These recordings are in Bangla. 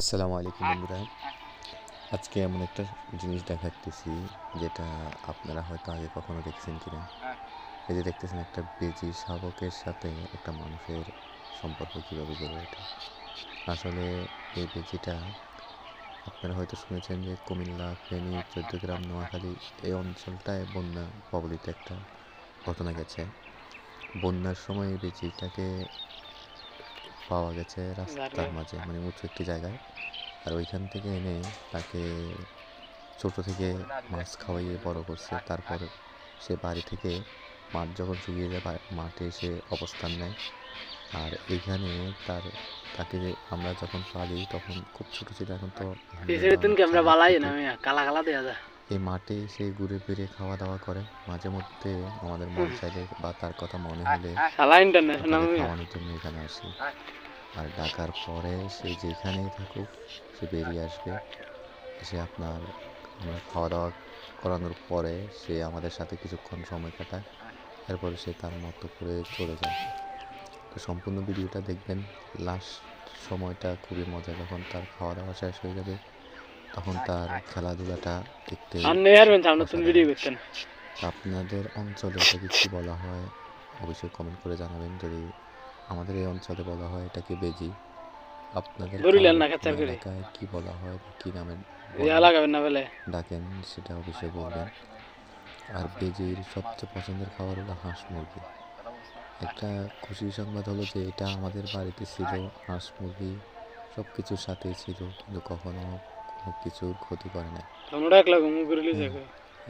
আসসালামু আলাইকুম বন্ধুরা। আজকে এমন একটা জিনিস দেখাতেছি যেটা আপনারা হয়তো আগে কখনো দেখছেন কিনা। এই যে দেখতেছেন একটা বেজি শাবকের সাথে একটা মানুষের সম্পর্ক কীভাবে গড়ে ওঠে। আসলে এই বেজিটা আপনারা হয়তো শুনেছেন যে কুমিল্লা ফেনী চৌদ্দগ্রাম নোয়াখালী এই অঞ্চলটায় বন্যা কবলিত একটা ঘটনা গেছে। বন্যার সময় এই বেজিটাকে পাওয়া গেছে রাস্তার মাঝে মানে উঁচু একটি জায়গায়। আর ওইখান থেকে এনে তাকে ছোট থেকে মাছ খাওয়াইয়ে বড় করছে। তারপর সে বাড়ি থেকে মাঠ যখন শুকিয়ে যায় মাঠে এসে অবস্থান নেয়। আর এইখানে তার তাকে আমরা যখন পালি তখন খুব ছোট ছিল এখন তো কালা কালা দেয়া যায়। এই মাঠে সে ঘুরে ফিরে খাওয়া দাওয়া করে। মাঝে মধ্যে আমাদের মন চাইলে বা তার কথা মনে হলে মিয়া খাওয়ানোর জন্য এখানে আসি। আর ডাকার পরে সে যেখানেই থাকুক সে বেরিয়ে আসবে। সে আপনার আমরা খাওয়া দাওয়া করানোর পরে সে আমাদের সাথে কিছুক্ষণ সময় কাটায়। এরপরে সে তার মতো করে চলে যায়। তো সম্পূর্ণ ভিডিওটা দেখবেন। লাস্ট সময়টা খুবই মজা যখন তার খাওয়া দাওয়া শেষ হয়ে যাবে। তখন তার খেলাধুলাটা দেখতে আপনাদের অঞ্চলে এটাকে কী বলা হয়? অবশ্যই কমেন্ট করে জানাবেন। যদি আমাদের এই অঞ্চলে বলা হয় এটাকে বেজি? আপনাদের। এলাকায় কি বলা হয় কি নামে ডাকেন সেটা অবশ্যই বলবেন। আর বেজির সবচেয়ে পছন্দের খাবার হলো হাঁস মুরগি। একটা খুশির সংবাদ হলো যে এটা আমাদের বাড়িতে ছিল হাঁস মুরগি সব কিছুর সাথেই ছিল কিন্তু কখনো কিছুর ক্ষতি করে না।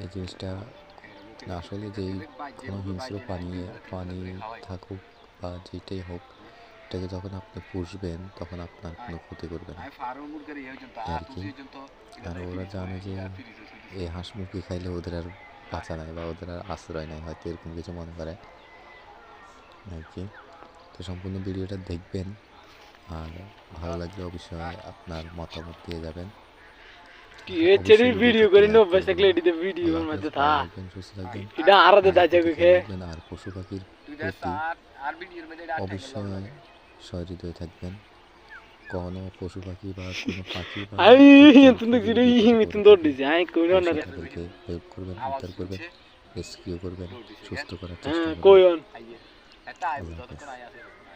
এই জিনিসটা আসলে যেই কোনো হিংস্র পানি পানি থাকুক বা যেটাই হোক এটাকে যখন আপনি পুষবেন তখন আপনার কোনো ক্ষতি করবে না। আর কি? আর ওরা জানে যে এই হাঁস মুরগি খাইলে ওদের আর বাঁচা নাই বা ওদের আর আশ্রয় নাই হয়তো এরকম কিছু মনে করে। আর কি? তো সম্পূর্ণ ভিডিওটা দেখবেন। আর ভালো লাগলে অবশ্যই আপনার মতামত দিয়ে যাবেন। কি? হচ্ছে ভিডিও করে নো থাকলে এডিতে ভিডিও আল্লাহ মধ্যে থা এটা আর দে দাজে আর কে আর পশু পাখির প্রতি অবশ্যই সহৃদয় থাকবেন। কোনো পশু পাখি বা কোনো পাখি বা আই তুমি দেখি যদি রে বিপদে তুমি দৌড় দিছে আই কই না রে হেল্প করবেন উদ্ধার করবেন রেস্কিউ করবেন সুস্থ করার চেষ্টা হ্যাঁ করবেন। কই অন? আল্লাহ হাফেজ। সিলেটে লিলো যাগো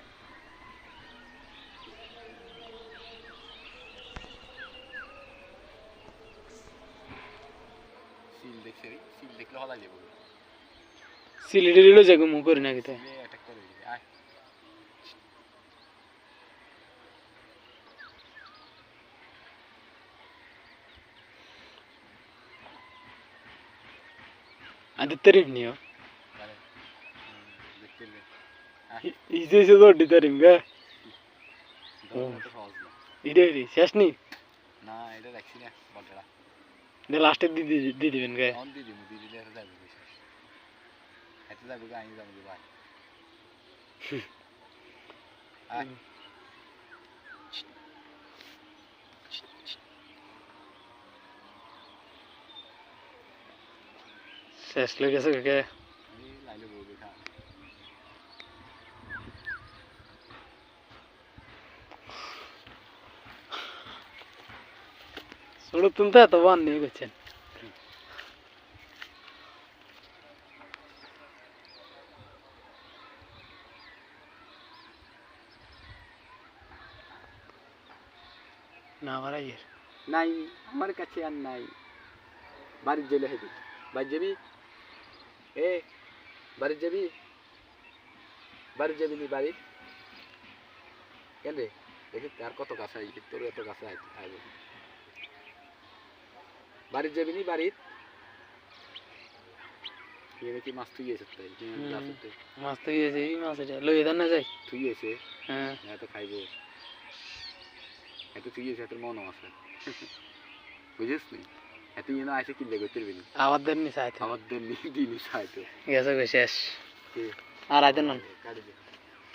মুখ করে না কিতে। আদি তারিফ নিও। ইসে ইসে দৌড় দি। তারিফ গে। ইডে রে শেষ নি? না এটা রাখছি না বলটা দে লাস্টে দি দি দি দিবেন গে অন দিদি মুদি দিলে এটা যাবে বিশেষ এটা যাবে গা আইনি যাবে ভাই আয় শেষ লেগে গেছে এত বান নিয়ে গেছেন। না আমার আইয়ের। নাই আমার কাছে আর নাই। বাড়ির জেলে হেবি বাড়ি যাবি? এ বাড়ির যাবি? বাড়ির যাবি নি বাড়ির? কেন রে? দেখি তার কত কাছে আইবি? তোর এত কাছে আইবে। বাড়ির যাবি নি বাড়ির? কি মাছ তুই এসে তাই? হুম। মাছ তো গিয়েছে এই মাছ এটা। লইয়ে দেন না যাই? তুই এসে? হ্যাঁ। এত খাইব। এত তুই এসে এত মনও আছে। বুঝিস নি? এত ইয়ে না আসে কিনলে করতে পারবি না? আবার দেন নি চাইতে। আমাদের দিনই সাইতো গেছে শেষ। আর আইতেন না।